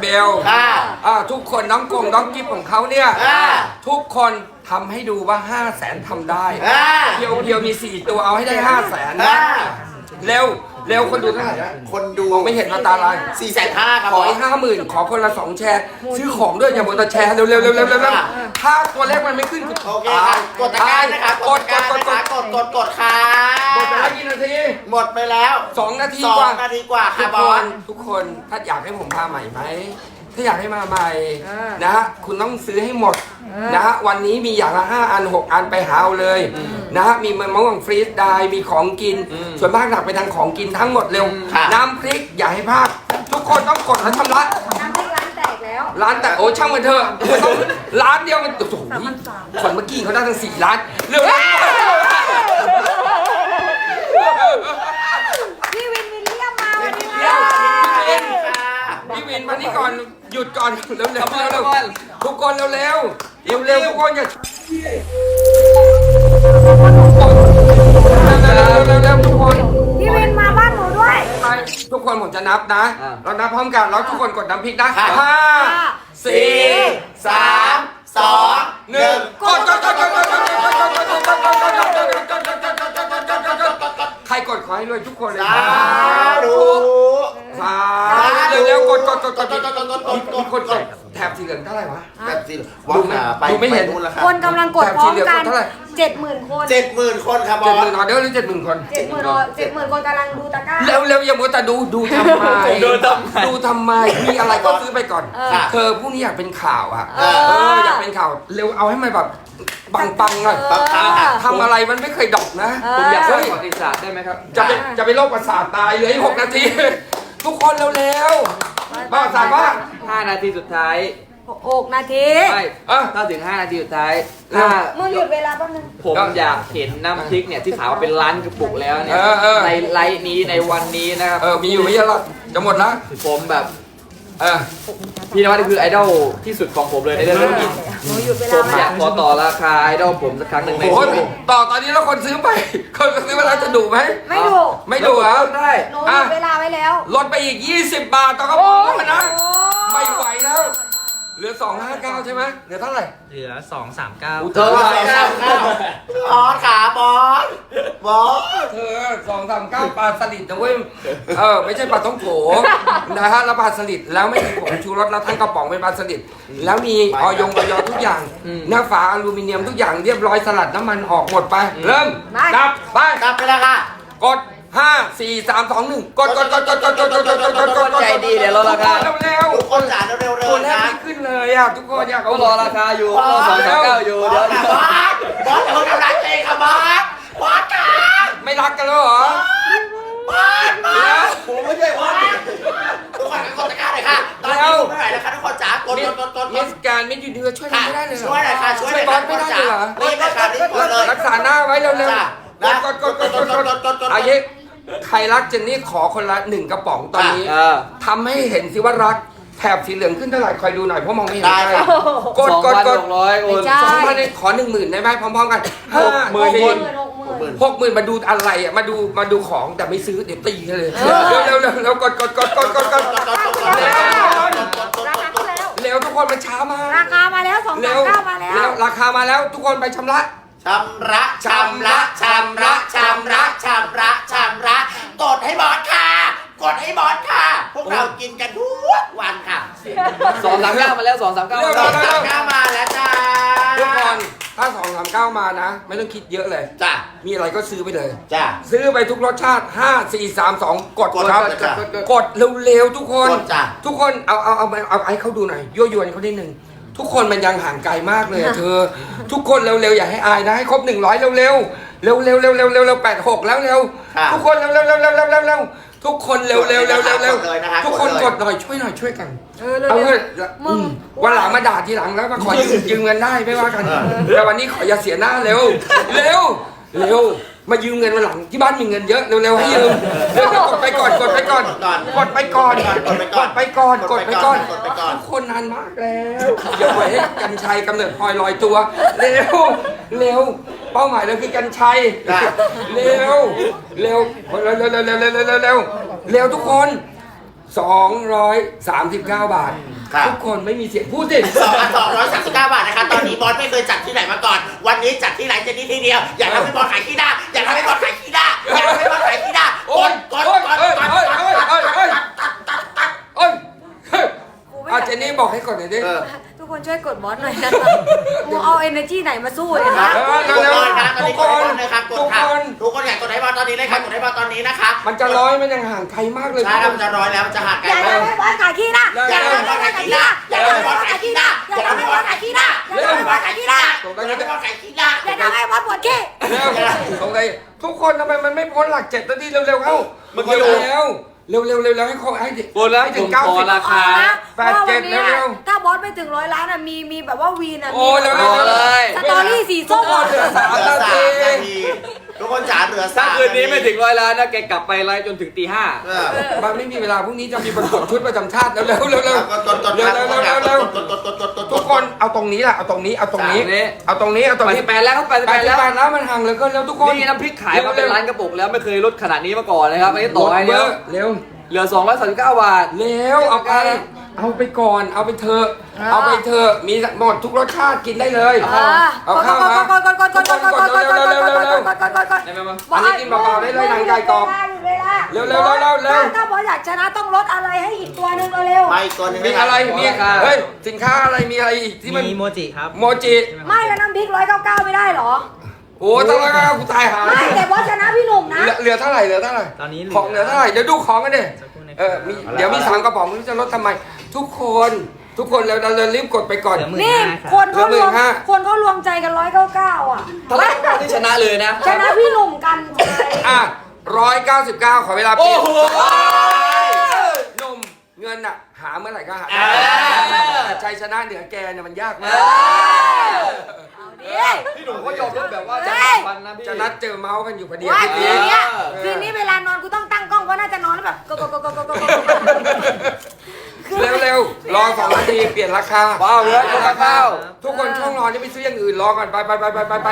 เบลอ่าอ่าทุกคนน้องกงน้องกิฟของเขาเนี่ยอ่าทุกคนทำให้ดูว่า5 0 0แสนทำได้อ่า เดียวเดียวมี 4 ตัวเอาให้ได้ 5 0 0แสนอ่า เร็ว เร็วคนดูเท่าไหร่นะคนดูมองไม่เห็นว่าตาลายสี่แสนห้าครับขอบออีสกห้าหมื่นขอคนละสองแชร์ซื้อของด้วยอย่าหมดแต่แชร์เร็วเร็วเร็วเร็วเร็วเร็วค่ะถ้าตัวเลขมันไม่ขึ้นโอเคค่ะกดตะกร้านะคะกกดดกตะดกกร้าดกนะคะดกดกดกดค่ะกดไปแล้วกี่นาทีหมดไปแล้วสองนาทีสอกงว่านาทีกว่าทุค่ะกบคอสนทุกคนถ้าอยากให้ผมมาใหม่ไหม ถ้าอยากให้มาใหม่อ่าน นะฮะคุณต้องซื้อให้หมดอ่านนะฮะวันนี้มีอย่างละ5อัน6อันไปหาเอาเลยนะฮะมีมะม่วงฟรีสได้มีของกิน ส่วนมากหนักไปทางของกินทั้งหมดเร็ว ค่ะ น้ำพริกอย่าให้พลาดทุกคนต้องกดและชำระ น้ำพริกร้านแตกแล้ว ร้านแต่โอ้ช่างมันเถอะมันต้องร้านเดียวมันโอ้โหคนเมื่อกี้เขาได้ทั้งสี่ร้านเร็วพี่วินวิลเลียมมาวันนี้เร็วเล่เร็นวค่ะพี่วินมานี่ก่อนห ยุดก่อนเร็วเร็วเร็วเร็วทุกคนเร็วเร็วเร็วเร็วทุกคนอย่าเร็วเร็วเร็วเร็วทุกคนพี่วินมาบ้านหนูด้วย ไปทุกคนผมจะนับนะ เรานับพร้อมกันแล้วทุกคนกดน้ำพริกนะค่ะห้าสี่สี่สามสองหนึ่งกดกดกดกดกดกดกดกดกดกดกดกดกดกดกดกดกดกดกดใครกดขอให้รวยทุกคนเลยสาธุสาธุเร็วๆกดกดกดกกดดกดกดกดกดกมีดคนกดแถบสี เหลืองเท่าไหร่วะ แบบสิดูไม่ไปดูไม่เห็นนู่นแล้วครัคนกำลังกดพร้อมกันเท่าไหร่ เจ็ดหมื่นคนเจ็ดหมื่นคนครับบเจ็ดหส มื่นออเดอร์หรือเจ็ดหมื่นคน เจ็ดหมื่นเจ็ดหมื่นคนกำลังดูตะกร้าเร็วเร็วอย่ามัวแต่ดูดูทำไมดูทำไม ดูทำไมมีอะไรก็ซื้อไปก่อน เออเธอพรุ่งนี้อยากเป็นข่าวอะเออ เอออยากเป็นข่าวเร็วเอาให้มันแบบปังปังๆหน่อยเออทำอะไรมันไม่เคยดอกนะ ผมอยากสร้างประวัติศาสตร์ได้ไหมครับ จะไปจะไปโรคประสาทตายเหลืออีกหกนาที ทุกคนเร็วๆบ้าสายว่า 5 นาทีสุดท้าย หกนาทีไม่อะถ้าถึง 5 นาทีสุดท้ายถ้ามึงหยุดเวลาแป๊บนึง ผมอยากเห็นน้ำพริกเนี่ยที่ขายว่าเป็นล้านกระปุกแล้วเนี่ยเออเออ ในไลฟ์นี้ในวันนี้นะครับเออ มีอยู่ไม่เยอะหรอกจะหมดละผมแบบเออ พี่นวัดคือไอดอลที่สุดของผมเลยในเรื่องธุรกิจหนูหยุดเวผลามไว้อยากขอต่อราคาไอดอลผมสักครั้งหนึ่งในโอ้ชีโหวิตต่อตอนนี้แล้วคนซื้อไป คนซื้อไปแล้วจะดุไหม ไม่ดูไม่ดุเหรอได้ หนูหยุดเวลาไว้แล้วลดไปอีก 20 บาทต่อกระป๋องนะโอ้ไม่ไหวแล้ว เหลือ259ใช่ไหมเหลือเท่าไหร่ เหลือสองสามเก้าอุ๊ยเธอว่าสองสามเก้าบอสขาบอสบอสเธอสองสามเก้าปลาสลิดนะเว้ย เออไม่ใช่ปลาท้องโขนะฮะแล้วปลาสลิดแล้วไม่มีผงชูรสแล้วทั้งกระป๋องเป็นปลาสลิดแล้วมีออยงออยทุกอย่าง หน้าฝาอลูมิเนียมทุกอย่างเรียบร้อยสลัดน้ำมันออกหมดไป เริ่มได้นับไปกลับไปแล้วค่ะกดห้าสี่สามสองหนึ่งกดกดกดกดกดกดกดกดกดกดกดกดใจดีเดี๋ยวรอราคาเร็วเร็วทุกคนจ๋าเร็ว ๆตัวๆแรกนะไม่ขึ้นเลยอะทุกคนอยากก็เอารอราคาอยู่รอสองสามเก้าอยู่บเดี๋อยวสบอสบอสเขาทำร้ายตัวเองค่ะบอสบอสค่ะไม่รักกันแล้วเหรอ บอสบอสผมไม่ใช่บอสทุกคนกดตะกร้าหน่อยค่ะตอนนี้คุณไม่ไหวแล้วค่ะทุกคนจ๋ากดมิกสดกดกดกมิดสการมิสยูนิเวิร์สช่วยมันค่ะไม่ได้เลยเหรอช่วยหน่อยค่ะช่วยหน่อยบอค่ะสไม่ได้เลยเหรอรีบเลยค่ะรีบกดเลยรักษาหน้าไว้เร็วจ้ะๆกดกดกดกดกดกดกดกดอายุใครรักเจนนี่ขอคนละหนึ่งกระป๋องตอนนี้เออทำให้เห็นสิว่ารัก แถบสีเหลืองขึ้นเท่าไหร่คอยดูหน่อยเพราะมองไม่เห็นได้ค่ะกดสองกดพันกดหกร้อยโอนไม่ใช่สองพันขอหนึ่งหมื่นได้ไหมพร้อมๆกันห้าหมื่นสี่คนหกหมื่น หกหมื่นมาดูอะไรอะมาดูมาดูของแต่ไม่ซื้อเดี๋ยวตีกันเลยเออเร็วเร็วเร็วเร็วกดกดกดกดกดกดราคาขึ้นแล้ว เร็วทุกคนมันช้ามากราคามาแล้วสองเร็สาวมเก้ามาแล้วเร็วราคามาแล้วทุกคนไปชำระ ชำระชำระชำระชำระชำระชำระกดให้บอสค่ะ กดให้บอสค่ะ พวกเรากินกันทุกวันค่ะสองสามเก้ามาแล้วสองสามเก้าเร็วสองสามเก้ามาแล้วจ้าทุกคนถ้าสองสามเก้ามานะ ไม่ต้องคิดเยอะเลย จ้ามีอะไรก็ซื้อไปเลย จ้า ซื้อไปทุกรสชาติ 5 4 3 2 กดกดครับกดจ้ะกดเร็วๆทุกคน กดจ้ะ ทุกคนเอาเอาเอาเอาเอาให้เขาดูหน่อยยั่วยวนเขานิดนึงทุกคนมันยังห่างไกลมากเลยอะเธอ ทุกคนเร็วๆอย่าให้อายนะให้ครบ 100 เร็วๆเร็วๆเร็วๆเร็วๆเร็วๆเร็วๆเร็วๆแปดหกแล้วเร็วค่ะทุกคนเร็วๆเร็วๆเร็วๆเร็วๆเร็วๆเร็วๆ ทุกคนเร็วๆเร็วๆเร็วๆเร็วๆเร็วกดเลยนะคะๆทุกคนกกดดเลยหน่อยช่วยหน่อยช่วยกันเออเร็วเอาๆเถอะมึงอืมวันหลังมาด่าทีหลังแล้วมาขอยืมยืมเงินได้ไม่ว่ากันแต่วันนี้ขออย่าเสียหน้าเร็วเร็วเร็วมายืมเงินวันหลังที่บ้านมีเงินเยอะเร็วๆให้ยืมเร็วๆกดไปก่อนกดไปก่อนกดไปก่อนกดไปก่อนกดไปก่อนกดไปก่อนกดไปก่อนทุกคนนานมากแล้วอย่าปล่อยให้กัญชัยกำเนิดพลอยลอยตัว เร็วเร็ว เป้าหมายเราคือกัญชัยจ้ะเร็วเร็วเร็วเร็วเร็วเร็วเร็วเร็วเร็วเร็วทุกคน 239 บาท ครับ ทุกคนไม่มีเสียงพูดสิ สองสองร้อยสามสิบเก้าบาทนะคะ ตอนนี้บอสไม่เคยจัดที่ไหนมาก่อน วันนี้จัดที่ไหนเจนนี่ที่เดียว อยากทำให้บอสขายขี้หน้าอยากทำให้บอสขายขี้หน้าอยากทำให้บอสขายขี้หน้าโอ้ยกดโอ้ยกดเอ้ยกดเอ้ยกดเอ้ยกดเอ้ยเอ้ยตัดตัดตัดเอ้ยเฮ้ยกูไม่อาเจนนี่บอกให้กดหน่อยดิ เออทุก คนช่วยกดบอสหน่อยนะคะกูเอา energy ไหนมาสู้เนี่ยนะเออทุกเร็วคนๆครับตอนนี้กดให้บอสเลยครับกดค่ะทุกคนทุกคนอยากกดให้บอสตอนนี้เลยครับกดให้บอสตอนนี้นะคะมันจะร้อยมันยังห่างไกลมากเลยใช่ครับมันจะร้อยแล้วมันจะหักอกันย่าแล้วทำให้บอสขายขี้หน้าอย่าทำให้บอสขายขี้หน้าอย่าทำให้บอสขายขี้หน้าอย่าทำให้บอสขายขี้หน้าอย่าทำให้บอสขายขี้หน้าส่งอได้ยากไหมทำให้บอสขายขี้หน้าอย่าทำให้บอสปวดขี้เร็วส่งได้ทุกคนทำไมมันไม่พ้นหลักเจ็ดนาทีเร็วๆเข้าเมื่อกี้เร็วๆแล้ว เร็วๆเร็วๆเร็วๆให้เขาให้ถึงโบนัสให้ผถึงมเก้าขอสิบ ราคา แปดเจ็ดว่าวันนี้เร็วถ้าบอสไม่ถึงร้อยล้านอะมีมีแบบว่าวีนอะโอ้มีเร็วแบบๆว่าเร็วๆสตอรี่สีส้มทุกคนเหลือสามเหลือนาสาทีมนาทีทุกคนจ๋าเหลือสาถ้ามคืนนี้ไม่ถึงร้อยล้านนะแกกลับไปไลฟ์จนถึงตีห้า เออ มันไม่มีเวลาพรุ่งนี้จะมีประกวดชุดประจำชาติแล้วเร็วๆเร็วๆเร็วกดกดกดๆเร็วๆเร็วๆเร็วก ตรงนี้แหละเอาตรงนี้เอาตรงนี้เอาตรงนี้เอาตรงไปนี้สิบแปดแล้วครับไปสิบไปแปดที่แล้วบ้านแล้วมันห่างเหลือเกินแล้วทุกคนนี่น้ำพริกขายมาเป็นร้านกระปุกแล้วไม่เคยลดขนาดนี้มาก่อนนะครับอันนี้ต่อให้เยแล้วอะเร็วเหลือ239บาท เร็วเอาไป เอาไปก่อน เอาไปเถอะเอาไปเถอะมีหมดทุกรสชาติกินได้เลยอ่าเอาข้าวมากดกดกดกดกดกดกดกดกดกดกดกดกดกดกดได้ไหมมั้งอันนี้กินเบาๆได้เลยหนังไก่กรอบเร็วๆเร็วๆเร็วๆเร็วถ้าบอสอยากชนะต้องลดอะไรให้อีกตัวหนึ่งเร็วมาอีกตัวหนึงมีอะไรมีเฮ้ยสินค้าอะไรมีอะไรอีกที่มันมีโมจิครับโมจิๆไม่แล้วน้ำพริกร้อยเก้าเก้าไม่ได้เหรอโอ้ตายแล้วกูตายหาไม่แต่บอสชนะพี่หนุ่มนะเหลือเหลือเท่าไหร่เหลือเท่าไหร่ตอนนี้เหลือของเหลือเท่าไหร่เดี๋ยวดูของกันดิสักครู่นะครับเออมีเดี๋ยวมีสามกระป๋องไม่รู้จะลดทำไมทุกคนทุกคนเราเรารีบกดไปก่อนเหลือหมื่นี่ ห้าครับคนเขารวมเหลือหมื่นห้าคนเขารวมใจกันร้อยเก้าเก้าอะถ้าเล่นกันที่ชนะเลยนะ ชนะพี่หนุ่มกันใจอะร้อยเก้าสิบเก้าขอเวลาโอ้ปีโหนมเงินอะ หาเมื่อไหร่ก็หาอ่าชัยชนะเหนือแกเนี่ยมันยากเอมากอเอาดิ พี่หนุ่มเขายอมรับแบบว่าจะเฮ้ยฟันนะพี่จะนัดเจอเมาส์กันอยู่พอดีว่าทีคืนนี้เนี้ยเออคืนนี้เวลานอนกูต้องตั้งกล้องเพราะน่าจะนอนแล้วแบบกกกกกกก เร็วเร็วๆรอสองนาทีเปลี่ยนราคาว้าวเลยราคาทุกคนช่องรอจะไปซื้ออย่างอื่นรอก่อนไปไปไปไปไปไป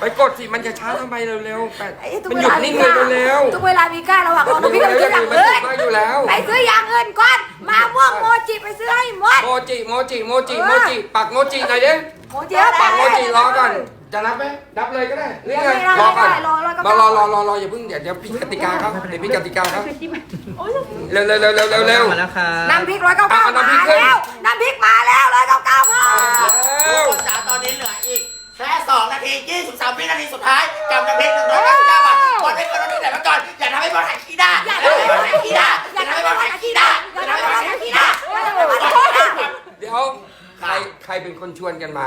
ไปกดสิมันจะช้าทำไมเร็วเร็วๆแปดไอ้ทุกมันเวหยุดลานิ่มีงเลค่ายเร็วทุกเวลามีค่าระหว่างเอาน้ำพริกกับเร็วซื้อๆอย่างมันอื่นมาอยู่แล้ว ไปซื้ออย่างอื่นก่อน มาม่วงโมจิไปซื้อให้หมด โมจิโมจิโมจิโมจิปักโมจิหน่อยดิโมจิปักโมจิรอก่อน จะรับไหมรับเลยก็ได้หรือไงไม่ได้รอก่อนไม่ได้รอรอก็รอรอรอรอรออย่าเพิ่งเดี๋ยวเดี๋ยวพี่กติกาครับเดี๋ยวพี่กติกาครับเร็วเร็วเร็วเร็วเร็วเร็วมาแล้วครับน้ำพริกร้อยเก้าเก้าเอามาน้ำพริกขึ้นแล้วน้ำพริกมาแล้วร้อยเก้าเก้าค่ะทุกคนจ๋าตอนนี้เหลืออีกแค่2นาที23วินาทีสุดท้ายกับน้ำพริก199บาทบอลให้คนที่ไหนมาก่อนอย่าทำให้บอลหายขี้หน้าอย่าทำให้บอลหายขี้หน้าอย่าทำให้บอลหายขี้หน้าอย่าทำให้บอลหายขี้หน้าเดี๋ยวใครใครเป็นคนชวนกันมา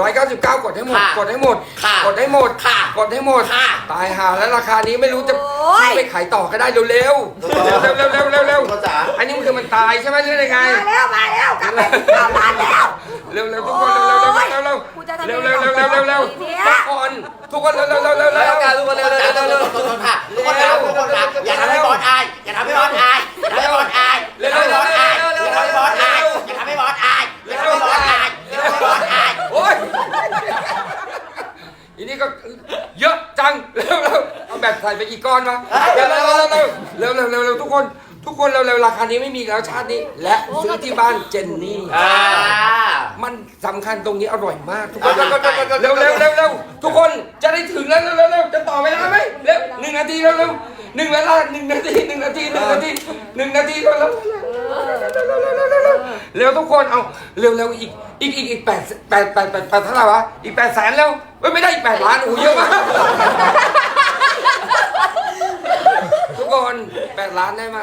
ร้อยเก้าสิบเก้ากดให้หมดกดให้หมดกดให้หมดกดให้หมดตายหาแล้วราคานี้ไม่รู้จะซื้อไปขายต่อก็ได้เร็วเร็วเร็วเร็วเร็วเร็วเร็วเร็วทุกคนจ๋าอันนี้มันคือมันตายใช่ไหมหรือยังไง มาแล้วมาแล้วกลับไปที่เก้าล้านแล้ว เร็วเร็วทุกคนเร็วเร็วเร็วเร็วเร็วกูจะทำเร็วเร็วเร็วเร็วเร็วเร็วเนี่ยทุกคนทุกคนเร็วเร็วเร็วเร็วเร็วทุกคนเร็วเร็วเร็วเร็วเร็วทุกคนค่ะทุกคนจ๋าทุกคนจ๋าอย่าทำให้บอลอายอย่าทำให้บอลอายอย่าทำให้บอลอายอย่าทำให้บอลอายอย่าทำให้บอลอายอย่าทำให้บอลอายอย่าทำให้บอลอาย โอ๊ยอีนี้ก็เยอะจังเร็วๆเอาแบบใส่ไปกี่ก้อนวะเร็วเร็วเร็วเร็วทุกคน ทุกคนเร็วๆราคานี้ไม่มีแล้วชาตินี้ และซื้อที่บ้านเจนนี่มันสำคัญตรงนี้อร่อยมากทุกคนเร็วๆเร็วๆเร็วเร็วทุกคนจะได้ถึงแล้วเร็วเร็วๆจะต่อเวลาไหมเร็วหนึ่งนาทีเร็วๆหนึ่งเวลาหนึ่งนาทีหนึ่งนาทีหนึ่งนาทีหนึ่งนาทีเร็วๆ เร็วทุกคนเอาเร็วเร็วอีกอีกอีกอีกแปดแปดแปดแปดแปดเท่าไหร่วะอีกแปดแสนแล้วเฮ้ยไม่ได้อีกแปดล้านโอ้โหเยอะมากทุกคนแปดล้านได้ไหม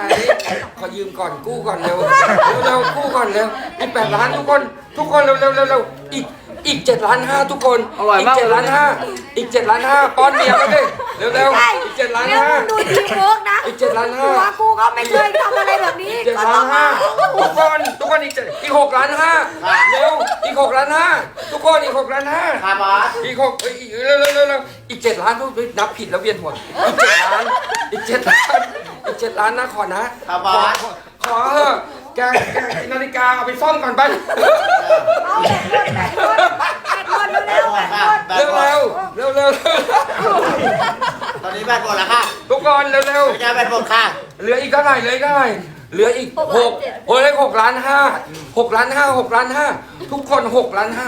ขอยืมก่อนกู้ก่อนเร็วเร็วเร็วกู้ก่อนเร็วอีกแปดล้านทุกคน ทุกคนเร็วเร็วเร็วเร็วอีก อีกเจ็ดล้านห้าทุกคนอร่อยมาก อีกเจ็ดล้านห้าอีกเจ็ดล้านห้าป้อนเมียมาเร็วเร็วๆอีกเจ็ดล้านห้า ดูทีเวิร์กนะอีกเจ็ดล้านห้า หัวกูก็ไม่เคยทำอะไรแบบนี้เจ็ดล้านห้าทุกคนทุกคนอีกเจ็ดอีกหกล้านห้าเร็วอีกหกล้านห้าทุกคนอีกหกล้านห้าครับบอสอีกหกอีกเร็วเร็วเร็วอีกเจ็ดล้านทุกคนนับผิดแล้วเวียนหัวอีกเจ็ดล้านอีกเจ็ดล้านอีกเจ็ดล้านนะขอนะครับบอสขอขอเถอะ แกแกกินาฬิกาเอาไปซ่อมก่อนไปเร็วเร็วเร็วเร็วเร็วเร็วตอนนี้แบตหมดแล้วค่ะทุกคนเร็วเร็วจะแบตหมดค่ะเหลืออีกเท่าไหร่เหลืออีกเท่าไหร่เหลืออีกหกโอ้ยหกล้านห้าหกล้านห้าหกล้านห้าทุกคนหกล้านห้า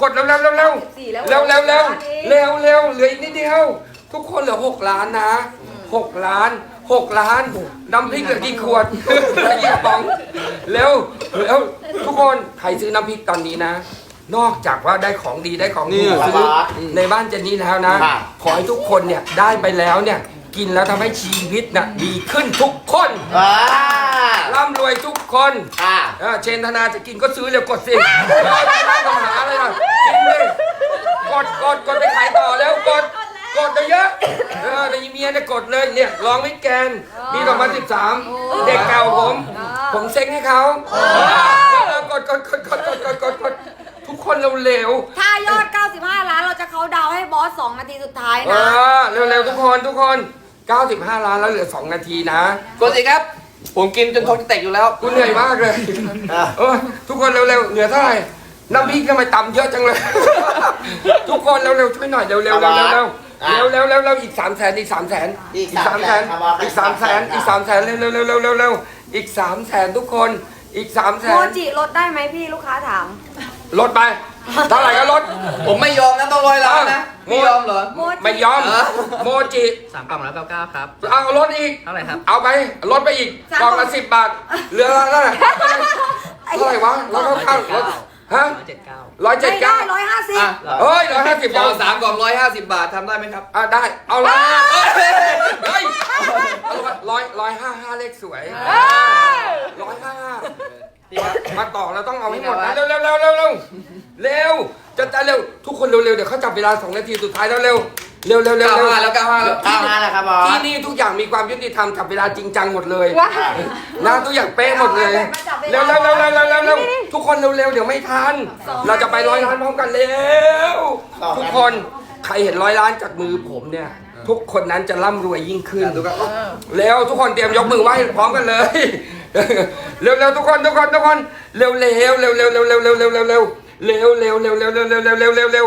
กดเร็วๆเร็วๆเร็วสี่แล้วๆเร็วๆเร็วๆเร็วๆเร็วเหลืออีกนิดเดียว ทุกคนเหลือหกล้านนะหกล้านหกล้านน้ำพริกเหลือกี่ขวด เหลืกี่ป๋องเร็วเร็วทุกคนใครซื้อน้ำพริกตอนนี้นะ นอกจากว่าได้ของดีได้ของดีซื้อในบ้านเจนนี่แล้วนะขอให้ทุกคนเนี่ยได้ไปแล้วเนี่ยกินแล้วทำให้ชีวิตน่ะดีขึ้นทุกคนร่ำรวยทุกคนเเชนธนาจะกินก็ซื้อเร็วกดสิ ยเนี่ยกดเลยเนี่ยร้องวิกแกนมีตัวมาที่สามเด็กเก่าผม ผมเซ็งให้เขากดกดกดกดกดกดกดกดทุกคนเร็วถ้ายอด 95 ล้านเราจะเขาดาวให้บอส 2 นาทีสุดท้ายๆเอนะเร็วๆทุกคนทุกคน 95 ล้านแล้วเหลือ 2 นาทีนะ กดสิครับ ผมกินจนท้องจะแตกอยู่แล้ว กูเหนื่อยมากเลยทุกคนเร็วๆ เหลือเท่าไหร่ น้ำพริกทำไมต่ำเยอะจังเลย ทุกคนเร็วๆ ช่วยหน่อยเร็วๆเร็วๆ แล้วแล้วแล้วแล้วอีกสามแสนอีกสามแสนอีกสามแสนอีกสามแสนอีกสามแสนเร็วเร็วเร็วเร็วเร็วอีกสามแสนทุกคนอีกสามแสนโมจิลดได้ไหมพี่ลูกค้าถาม ลดไปเท่าไหร่ก็ลด ผมไม่ยอมนะต้องร้อยล้านนะไม่ยอมเหรอโมจิไม่ยอมโมจิสามกล่องแล้วเก้าเก้าครับเอาลดอีกเท่าไหร่ครับเอาไปลดไปอีกกล่องละสิบบาทเหลือเท่าไหร่เท่าไหร่วะแล้วก็ข้าว ฮะร้อยเจ็ดเก้าร้อยเจ็ดเก้าร้อยห้าสิบ เฮ้ยร้อยห้าสิบเอาสามกล่องร้อยห้าสิบบาททำได้ไหมครับ อ่าได้ เอาละเฮ้ยเฮ้ยร้อยร้อยห้าห้าเลขสวยเอ้ย ร้อยห้าห้าพี่ครับ มาต่อเราต้องเอาให้หมดนะเร็วเร็วเร็วเร็วเร็วเร็วจะจะเร็วทุกคนเร็วเร็วเดี๋ยวเขาจับเวลาสองนาทีสุดท้ายแล้วเร็ว เร็วเร็วเร็วเร็วห้าแล้วก้าห้าแล้วเก้าห้าแล้วครับบอที่นี่ทุกอย่างมีความยุติธรรมจับเวลาจริงจังหมดเลยว้า นะทุกอย่างเป๊ะหมดเลยเร็วเร็วเร็วเร็วเร็วเร็วทุกคนเร็วเร็วเดี๋ยวไม่ทันเราจะไปร้อยล้านพร้อมกันเร็วทุกคนใครเห็นร้อยล้านจากมือผมเนี่ย ทุกคนนั้นจะร่ำรวยยิ่งขึ้นทุกคนเร็วทุกคนเตรียมยกมือไหว้พร้อมกันเลย เร็วเร็วทุกคนทุกคนทุกคนเร็วเร็วเร็วเเร็วเเร็วเเร็วเร็วเร็วเร็วเร็วเร็วเร็วเร็วเร็วเร็วเร็วเร็ว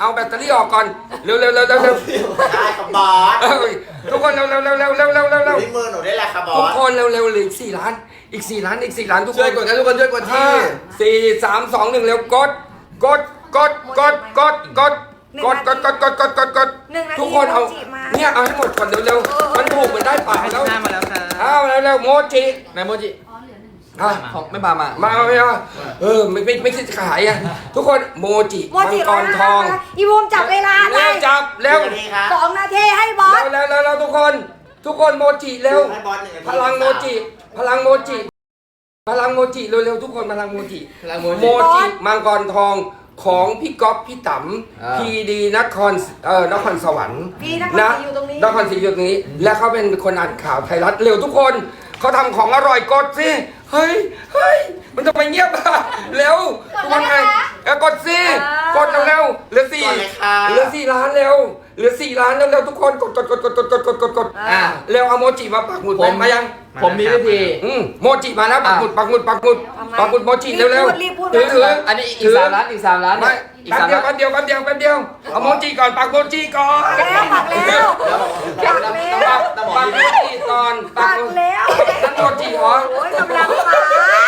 อาแบตเตอรี่ออกก่อน เร็วเร็วเร็วเร็วเร็วได้ครับบอสเอ้ยทุกคนเร็วเร็วเร็วเร็วเร็วเร็วเร็วเร็วที่มือหนูได้แหละครับบอทุกส คนเร็วเร็วเหลืออีกสี่ล้าน อีกสี่ล้านอีกสี่ล้านทุกคช่วยนกดกันทุกคนช่วยกดห้าที่สี่สามสองหนึ่งเร็วกด กดกดกดกดกดกดกดกดกดกดกดกดหนึ่งนาทีทุกคนเอาโมจิมาเนี่ยเอาให้หมดก่อนเร็วๆมันถูกเหมือนได้ปากแล้วหน้ามาแล้วค่ะ เอาเร็วๆโมจินายโมจิ อะของไม่พามา มาเอาไม่เอาเออไม่ไม่ไม่คิดจะขายอะ ทุกคนโมจิโมมังจิกรทองอีบูมจับเวลาเลเร็วยจับเร็วหนึ่งนาทีครับสองนาทีให้บอสเร็วเร็วเร็วเร็วทุกคน ทุกคนโมจิเร็ว ให้บอสหนึ่งนาทีพลังโมจิ พลังโมจิ พลังโมจิเร็วๆทุกคนพลังโมจิพลังโมโมจิจิมังกรทองของพี่ก๊อฟพี่ต๋อ่าำพีดีนครเอ่อนครสวรรค์ พี่นครศรีอยู่ตรงนี้ นครศรีอยู่ตรงนี้ และเขาเป็นคนอ่านข่าวไทยรัฐเร็วทุกคน เขาทำของอร่อยกดสิ เฮ้ย เฮ้ย มันจะไปเงียบอะเร็วทุกคนไงเออกดสิ กดเร็วๆเหลือสี่ก่อนเลยค่ะ เหลือสี่ล้านเร็วเหลือสี่ล้านเร็วๆทุกคนกดกดกดกดกดกดกดกดกดอ่าเร็วเอาโมจิมาปักหมุดผมมายัง ผมมีแล้วิธีโมจิมาแล้วปักหมุดปักหมุดปักหมุดปักหมุดโมจิเร็วๆถือถืออันนี้อีกสามล้านอีกสามล้านไม่แป๊บเดียวแป๊บเดียวแป๊บเดียวแป๊บเดียวเอาโมจิก่อนปักโมจิก่อนแล้วปักแล้วปักแล้ว ปักปักโมจิก่อนปัปักกแล้ว ปักโมจิเหรอโอ้ยกำลังปั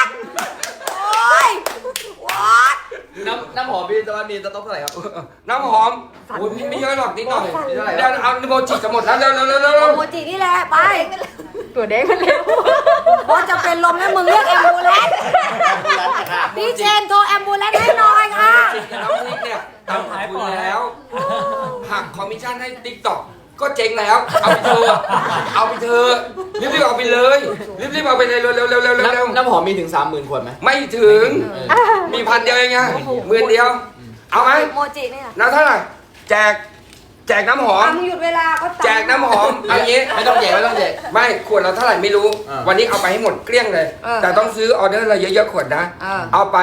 กะต้องเท่าไหร่ครับ น้ำหอมโอ้ยไม่เยอะหรอกนิดหน่อยมีเท่าไหร่เดี๋ยวเอาโมจิจะหมดแล้วเร็วเร็วเร็วเร็วเร็วโมจินี่แหละ ไปตัวเด้งมันเร็วบอสจะเป็นลมแล้วมึงเรียกแอมบูเลนซ์พี่เชนโทรแอมบูเลนซ์ให้หน่อยค่ะจิกับน้ำพริกเนี่ยทำหายคุณแล้วหักคอมมิชชั่นให้ติ๊กต็อก ก็เจ๊งแล้ว เอาไปเถอะเอาไปเถอะรีบๆเอาไปเลยรีบๆเอาไปเลยเร็วเร็วเร็วเร็วเร็วเร็วน้ำน้ำหอมมีถึง 30,000ขวดไหมไม่ถึงมีพันเดียวเองไงหมื่นเดียว เอาไหมโมจิเนี่ยแล้วเท่าไหร่แจก แจกน้ำหอมอะมึงหยุดเวลาก็ตามแจกน้ำหอมเอางี้ ไม่ต้องแจกไม่ต้องแจก ไม่ขวดเราเท่าไหร่ไม่รู้ อ่า วันนี้เอาไปให้หมดเกลี้ยงเลยเออแต่ต้องซื้อออเดอร์อะไรเยอะๆขวดนะ เออ เอาไป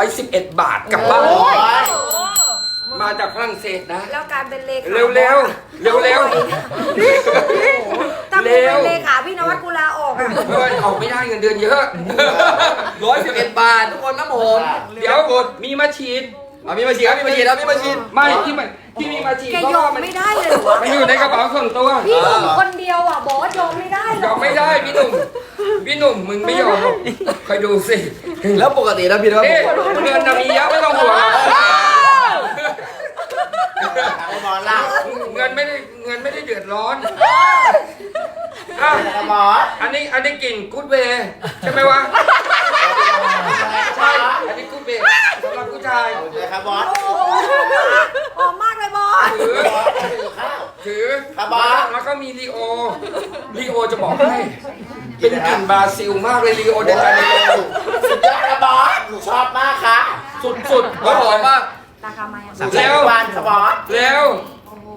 111 บาทกลับบ้านโอ้ย มาจากฝรั่งเศสนะ แล้วการเป็นเลขาเร็วเร็วเร็วเร็วถ้ากูเป็นเลขาพี่นวัดกูลาออกอะเฮ้ยออกไม่ได้เงินเดือนเยอะร้อยสิบเอ็ดบาททุกคนน้ำหอมเดี๋ยวกดมีมาฉีดเอามีมาฉีดครับมีมาฉีดครับมีมาฉีดไม่ที่มันที่มีมาฉีดแกเพราะยอว่ามมันไม่ได้เลยเหรอวะมันอยู่ในกระเป๋าส่วนตัวพี่หนุ่มคนเดียวอะบอสยอมไม่ได้หรยออมไม่ได้พี่หนุ่มพี่หนุ่มมึงไม่ยอมหรอกคอยดูสิแล้วปกตินะพี่นะเอ๊ะเงินน่ะมีเยอะไม่ต้องห่วง ไอ้บอลล่ะเงินไม่ได้เงินไม่ได้เดือดร้อนอะไอ้บอลอันนี้อันนี้กลิ่นกูดเวย์ใช่ไหมวะใช่อันนี้กูดเวย์สำหรับผู้ชายเลยครับบอสโอ้โหหอมมากเลยบอสถือบอสถือข้าวถือครับบอสแล้วก็มีลีโอลีโอจะบอกให้เป็นกลิ่นบราซิลมากเลยลีโอเดจาเนโรสุดยอดครับบอสหนูชอบมากค่ะสุดๆก็หอมมาก ราคาไม่อะสั่งใส่ทุกวันครับบอสเร็ว โอ้โห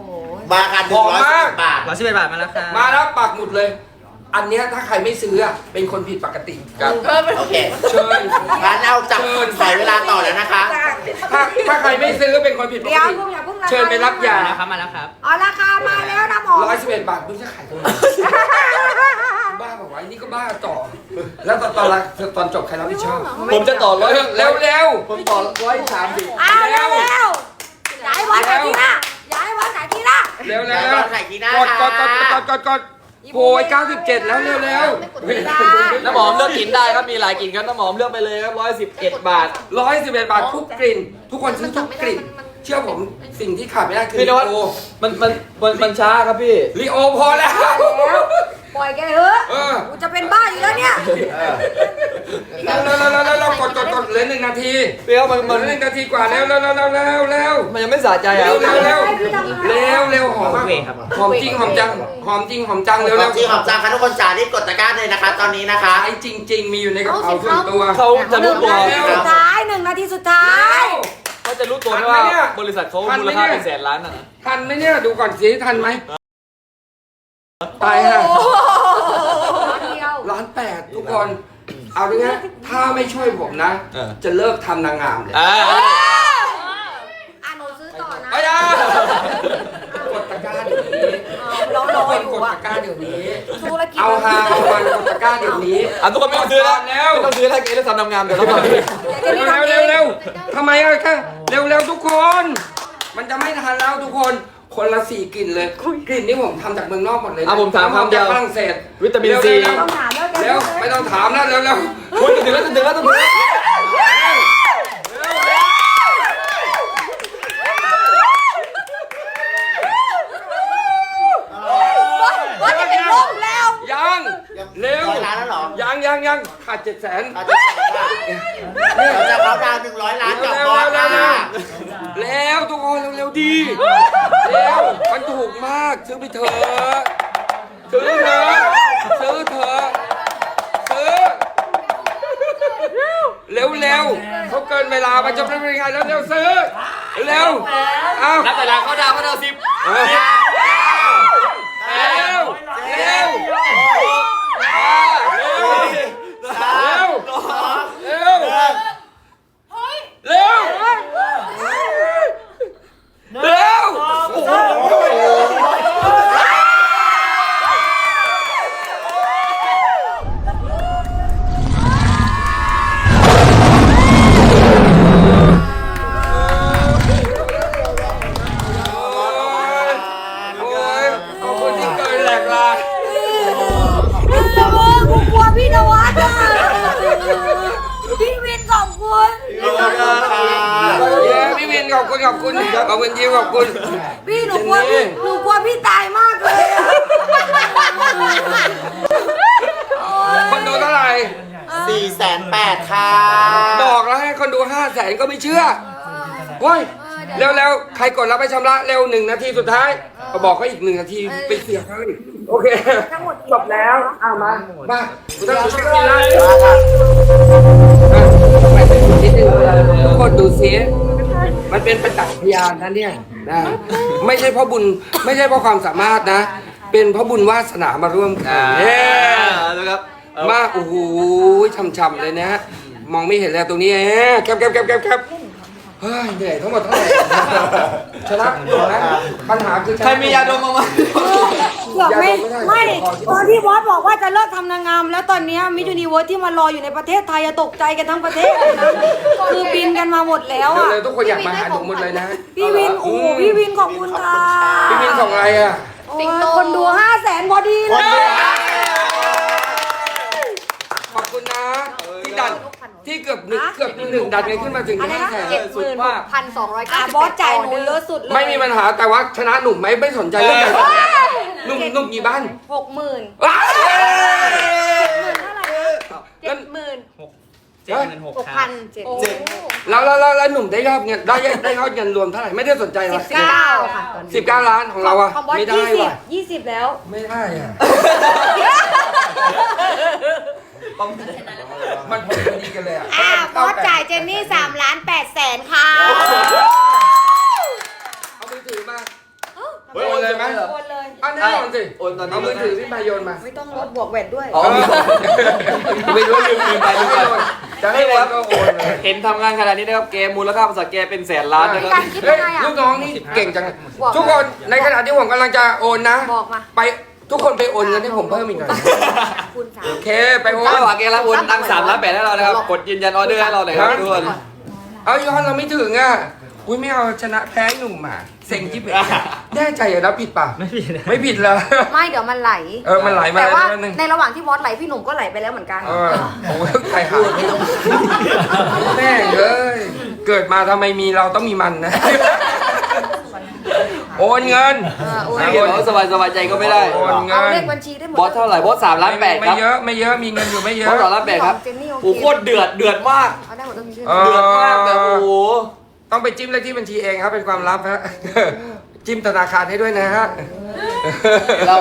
มากันหนึ่งร้อยสิบบาท ร้อยสิบเอ็ดบาทมาแล้วครับมาแล้วปักหมุดเลย อันเนี้ยถ้าใครไม่ซื้ออะเป็นคนผิดปกติครับโอเคเชิญ งั้นเราจับใส่เวลาต่อแล้วนะคะถ้าถ้าใครไม่ซื้อเป็นคนผิดปกเดี๋ยวติพวกอย่าเพิ่งราคาเชิญไปรับยามาแล้วครับมาแล้วครับ อ๋อราคามาแล้วนะหมอร้อยสิบเอ็ดบาทมึงจะขายทำไม บ้าบอกว่าไอ้นี่ก็บ้าต่อ แล้วตอนตอนละตอนจบใครรับผิดชอบผมจะต่อร้อยเร็วเร็วเร็วผมต่อร้อยสามสิบอ้าวเร็วเร็วย้ายวัดไหนที่หน้าย้ายวัดไหนที่หน้าเร็วเร็วแล้วเร็วก็ใส่ที่หน้ากดกดกดกดกดกดโอ้ยเก้าสิบเจ็ดแล้วเร็วเร็วน้ำหอมเลือกกลิ่นได้ครับมีหลายกลิ่นครับน้ำหอมเลือกไปเลยครับร้อยสิบเอ็ดบาทร้อยสิบเอ็ดบาททุกกลิ่น ทุกคนซื้อทุกกลิ่นเชื่อผมสิ่งที่ขาดไม่ได้คือพี่นลีวัดโอมันมันมันมันช้าครับพี่ลีโอพอแล้วป ล่อยแกเถอะเออ กูจะเป็นบ้าอยู่แล้วเนี่ยเร็วเร็วเร็วเร็วเร็วกดกดกดเหลือหนึ่งนาทีพี่ครับมันเหลืมัอนหนึ่งนาทีกว่าแล้วเร็วเร็วเร็วเร็วเร็วมันยังไม่สะใจอะเร็วเร็วเร็วเร็วเร็วหอมมากหอมจริงหอมจังหอมจริงหอมจังเร็วขเร็อวงจริงของจังค่ะทุกคนจ๋ารีบกดตะกร้าเลยนะคะ ตอนนี้นะคะขายจริง ๆ มีอยู่ในกระเป๋าส่วนตัว เขาจะหรู้นึ่งตัวนาทีสุดท้ายหนึ่งนาทีสุดท้าย เขาจะรู้ตัวไหมทันไหมว่าเนี่ยบริษัทเขาทันไหมมูลค่าเนี่ยเป็นแสนล้านอะนะ ทันไหมเนี่ย ดูก่อนสิทันไหม ตายฮะเดียวล้านแปดทุกคน เอาดินะถ้าไม่ช่วยผมนะจะเลิกทำนางงามเลยอ่าอะหนูซื้อต่อนะไอ้ยากดตะกร้าเดี๋ยวนี้รอรทุอกคนอกยู่ดอะตะกร้าเดี๋ยวนี้ ธุรกิจเอาฮาเอามันกดตะกร้าเดี๋ยวนี้อะทุกคนไม่ต้องซื้อแล้วแล้วไม่ต้องซื้อแล้วเกณฑ์ทำนำงามเดี๋ยวเราทำเองจะมีเร็วทำเอเร็วงเร็วทำไมอะแค่เร็วเร็วทุกคน มันจะไม่ทันแล้วทุกคน คนละสี่กลิ่นเลยกลิ่นนี่ผมทำจากเมืองนอกหมดเลยนะอะผมถามคำเดียวจากฝรั่งเศสวิตามินซี เร็วต้องถามแล้วเร็วไม่ต้องถามนะเร็วเร็วคุณจะถึงแล้วจะถึงแล้วจะถึงแล้ว ว่าจะเป็นลมแล้ว ยังเร็ว ร้อย ล้านแล้วเหรอยังยังยังขาดเจ็ดแสนเราจะเราจะเขาดาวหนึ่งร้อยล้านกับบอสนะแล้วทุกคนเร็วๆดีเร็วมันถูกมากซื้อไปเถอะซื้อเถอะซื้อเถอะซื้อเร็วเร็วๆเขาเกินเวลาไปจะเป็นยังไงแล้วเร็วซื้อเร็วเอานับแต่ละเขาดาวเขาดาวสิบ กดรับไปชำระเร็วหนึ่งนาทีสุดท้ายก็บอกเขาอีกหนึ่งนาทีไปเสียเขาอีกโอเคจบแล้วเอามามาคุณต้องช่วยกินละไปเป็นนิดนึงทุกคนดูซิมันเป็นประจักษ์พยานนะเนี่ยนะไม่ใช่เพราะบุญไม่ใช่เพราะความสามารถนะ เป็นเพราะบุญวาสนามาร่วมกันอ่าเย้นะครับเอ่อมาโอ้โหช่ำๆเลยนะฮะมองไม่เห็นแล้วตรงนี้แฮะแคบแคบแคบแคบแคบ เฮ้ยเหนื่อยทั้งหมดเท่าไหร่ชนะนะปัญหาคือชนะใครมียาดมมาไหมเกือบไม่ไม่ตอนที่บอสบอกว่าจะเลิกทำนางงาม แล้วตอนเนี้ยมิจูนิเวิร์สที่มารออยู่ในประเทศไทยอะตกใจกันทั้งประเทศเลยนะคือบินกันมาหมดแล้วอะเร็วๆทุกคนอยากมาหาหนูหมดเลยนะ พี่วินโอ้โหพี่วินขอบคุณค่ะพี่วินส่งอะไรอะโอ้ยคนดูห้าแสนพอดีเลยขอบคุณนะที่ดัน ที่เกือบหนึ่งเกือบหนึ่งดันกันขึ้นมาถึงห้าแสนเจ็ดหมื่นหกพันสองร้อยอะเก้าสิบบอสจ่ายหนูเยอะสุดเลยไม่มีปัญหาแต่ว่าชนะหนุ่มไหมไม่สนใจเรื่องการหนุ่มหนุ่มกี่บ้านหกหมื่นว้าวเจ็ดหมื่นเจ็ดหมื่นหกพันเจ็ดแล้วแล้วแล้วแล้วหนุ่มได้ยอดเงินได้ได้ยอดเงินรวมเท่าไหร่ไม่ได้สนใจหรอสิบเก้าค่ะตอนนี้สิบเก้าล้านของเราอะของบอสไม่ได้ยี่สิบว่ะยี่สิบแล้ว ไม่ได้อะ มันพอดีกันเลยอะอ่าบอสจ่ายเจนนี่สามล้านแปดแสนค่ะเอามือถือมาโอนเลยไหมโอนเลยอันนี้โอนสิโอนตอนนี้เอามือถือพี่มาโยนมา ไม่ต้องลดบวกแหวนด้วยอ๋อไม่รู้ลืมลืมไปลืมไปจะให้โอนก็โอนเลยเห็นทำงานขนาดนี้นะครับเกมมูลค่าภาษาแกเป็นแสนล้านนะครับการคิดเฮ้ยัยงไงอะลูกน้องนี่เก่งจังบอกมาทุกคนในขณะที่ผมกำลังจะโอนนะบอกมาไป ทุกคนไปโอนเงินให้ผมเพิ่มอีกหน่อย คุณสาม โอเค ไปโอน ถ้าหวังเกมรับโอนตังสามล้านแปดให้เรานะครับ กดยืนยันออเดอร์ให้เราหน่อยครับทุกคน เอายอนเราไม่ถึงอะ อุ้ยไม่เอาชนะแพ้หนุ่มอะเซ็งจิ๊บเองแน่ใจเหรอนะผิดป่ะ ไม่ผิดไม่ผิดเลยไม่เดี๋ยวมันไหล เออ มันไหลมาแต่ว่าแล้วนิดนึงในระหว่างที่บอสไหลพี่หนุ่มก็ไหลไปแล้วเหมือนกัน เออโอ้ยใครหาแม่งเอ้ยเกิดมาทำไมมีเราต้องมีมันนะ โอนเงิน เออโอนไม่เกี่ยวกับสบายสบายใจก็ไม่ได้ โอนเอาเงินเลขบัญชีได้หมดบอสเท่าไหร่ บอสสามล้านแปดคไม่รับ เยอะไม่เยอะมีเงินอยู่ไม่เยบออะสสามล้านแปดครับเจนนี่โอเคโอ้โหโคตรเดือด เดือดมาก เอาได้หมดเลยเออ เดือดมากแบบโอ้โห ต้องไปจิ้มเลขที่บัญชีเองครับเป็นความลับฮะ จิ้มธนาคารให้ด้วยนะฮะ เรา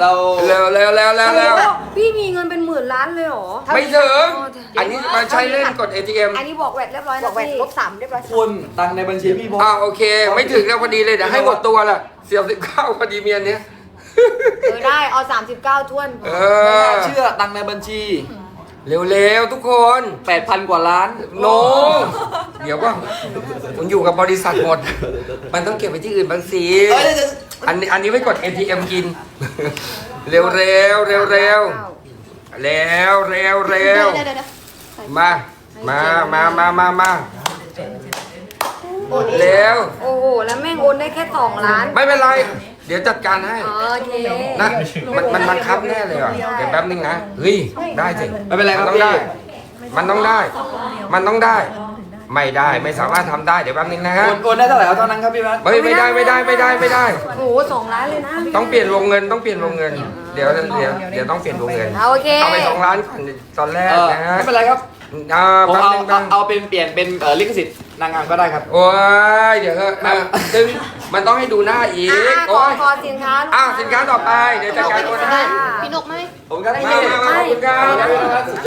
เราเร็วเร็วเร็วเร็วเร็วพี่มีเงินเป็นหมื่นล้านเลยเหรอไม่ถึง อันนี้มาใช้เล่นกด ATM อันนี้บอกแหวนเรียบร้อยบนะอกแหวนพี่ลบสามเรียบร้อยคุณตังค์ในบัญชีพี่บอสอ่าโอเค ไม่ถึงแล้วพอดีเลยเดี๋ยวให้หมดตัวละเสียบสิบเก้าพอดีเมียเนี้ยเออได้เอา39ท้วนเอไม่อน่าเชื่อตังค์ในบัญชี เร็วๆทุกคน8,000กว่าล้านโนเดี๋ยวก็มันอยู่กับบริษัทหมด มันต้องเก็บไว้ที่อื่นบางสิเอ้ยเดี๋ยวอันนี้อันนี้ไว้กด ATM กิน เร็วเร็วเร็วเร็วเร็วเร็วเร็วเดี๋ยวเดี๋ยวเดี๋ยวมา มามามามามาเร็วโอ้โห แล้วแม่งโอนได้แค่2ล้าน ไม่เป็นไร เดี๋ยวจัดการให้โอเคนะมันมันบังคับแน่เลยเหรอเดี๋ยวแป๊บนึงนะ เฮ้ย ได้สิ ไม่เป็นไรครับมันต้องได้พี่มันต้องได้ มันต้องได้ ไม่ได้ไม่สามารถทำได้เดี๋ยวแป๊บนึงนะฮะโอนโอนได้เท่าไหร่เอาเท่านั้นครับพี่บัสเฮ้ยไม่ได้ไม่ได้ไม่ได้ไม่ได้ โอ้โหสองล้านเลยนะต้องเปลี่ยนวงเงินต้องเปลี่ยนวงเงิน เดี๋ยวเดี๋ยวเดี๋ยวต้องเปลี่ยนวงเงินเอาโอเคเอาไปสองล้านก่อนตอนแรกเออนะฮะไม่เป็นไรครับอ่าผมแป๊บเอานึงเอาแป๊บนึงเอาเป็นเปลี่ยนเป็นเอ่อลิขสิทธิ์นางงามก็ได้ครับ โอ้ยเดี๋ยวเถอะนะซึ่งมันต้องให้ดูหน้าอีอะกขอโอ้ยขอสินค้าลูกอ้าวสินค้าต่อไปเดี๋ยวจัดการโอนให้พี่นกไหม ผมก็มามามาขอบคุณครับ